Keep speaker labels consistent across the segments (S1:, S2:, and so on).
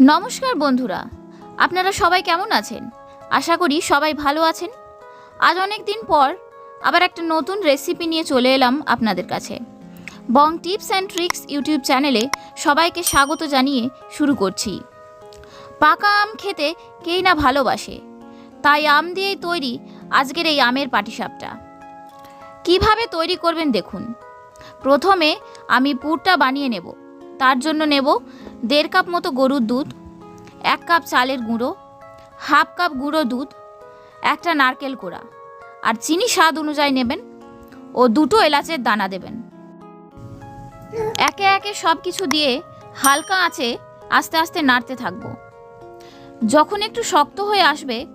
S1: নমস্কার বন্ধুরা, আপনারা সবাই কেমন আছেন? আশা করি সবাই ভালো আছেন। আজ অনেক দিন পর আবার একটা নতুন রেসিপি নিয়ে চলে এলাম আপনাদের কাছে। Bong tips and tricks YouTube চ্যানেলে সবাইকে স্বাগত জানিয়ে শুরু করছি। পাকা আম খেতে কেই না ভালোবাসে, তাই আম দিয়েই তৈরি আজকের এই আমের পাটিসাপটা। কীভাবে তৈরি করবেন দেখুন। প্রথমে আমি পুরটা বানিয়ে নেব, তার জন্য নেব দেড় কাপ মতো গরুর দুধ, এক কাপ চালের গুঁড়ো, হাফ কাপ গুঁড়ো দুধ, একটা নারকেল কোড়া। আর চিনি স্বাদ অনুযায়ী নেবেন ও দুটো এলাচের দানা দেবেন। একে একে সব কিছু দিয়ে হালকা আঁচে আস্তে আস্তে নাড়তে থাকব। যখন একটু শক্ত হয়ে আসবে,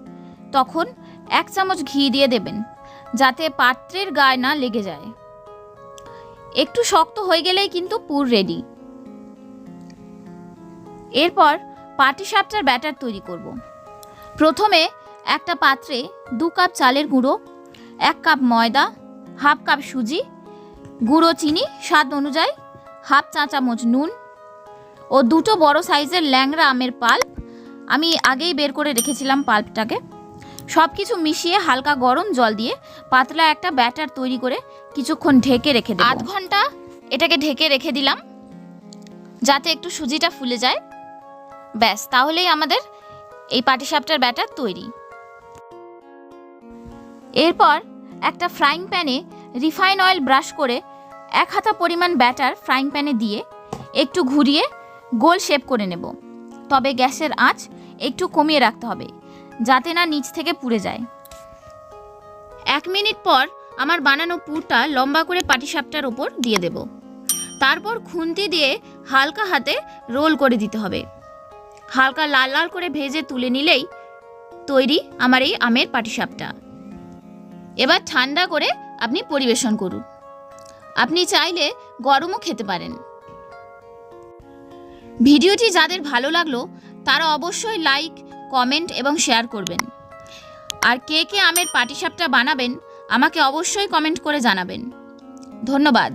S1: তখন এক চামচ ঘি দিয়ে দেবেন, যাতে পাত্রের গায়ে না লেগে যায়। একটু শক্ত হয়ে গেলেই কিন্তু পুর রেডি এরপর পাটি সাপটার ব্যাটার তৈরি করব। প্রথমে একটা পাত্রে দু কাপ চালের গুঁড়ো, এক কাপ ময়দা, হাফ কাপ সুজি, গুঁড়ো চিনি স্বাদ অনুযায়ী, হাফ চা চামচ নুন ও দুটো বড় সাইজের ল্যাংড়া আমের পাল্প। আমি আগেই বের করে রেখেছিলাম পাল্পটাকে। সব কিছু মিশিয়ে হালকা গরম জল দিয়ে পাতলা একটা ব্যাটার তৈরি করে কিছুক্ষণ ঢেকে রেখে দেব। আধ ঘণ্টা এটাকে ঢেকে রেখে দিলাম, যাতে একটু সুজিটা ফুলে যায়। ব্যাস, তাহলেই আমাদের এই পাটিসাপটার ব্যাটার তৈরি। এরপর একটা ফ্রাইং প্যানে রিফাইন অয়েল ব্রাশ করে এক হাতা পরিমাণ ব্যাটার ফ্রাইং প্যানে দিয়ে একটু ঘুরিয়ে গোল শেপ করে নেব। তবে গ্যাসের আঁচ একটু কমিয়ে রাখতে হবে, যাতে না নিচ থেকে পুড়ে যায়। এক মিনিট পর আমার বানানো পুরটা লম্বা করে পাটিসাপটার ওপর দিয়ে দেব। তারপর খুন্তি দিয়ে হালকা হাতে রোল করে দিতে হবে। হালকা লাল লাল করে ভেজে তুলে নিলেই তৈরি আমার এই আমের পাটিসাপটা। এবার ঠান্ডা করে আপনি পরিবেশন করুন। আপনি চাইলে গরমও খেতে পারেন। ভিডিওটি যাদের ভালো লাগল, তারা অবশ্যই লাইক, কমেন্ট এবং শেয়ার করবেন। আর কে কে আমের পাটিসাপটা বানাবেন, আমাকে অবশ্যই কমেন্ট করে জানাবেন। ধন্যবাদ।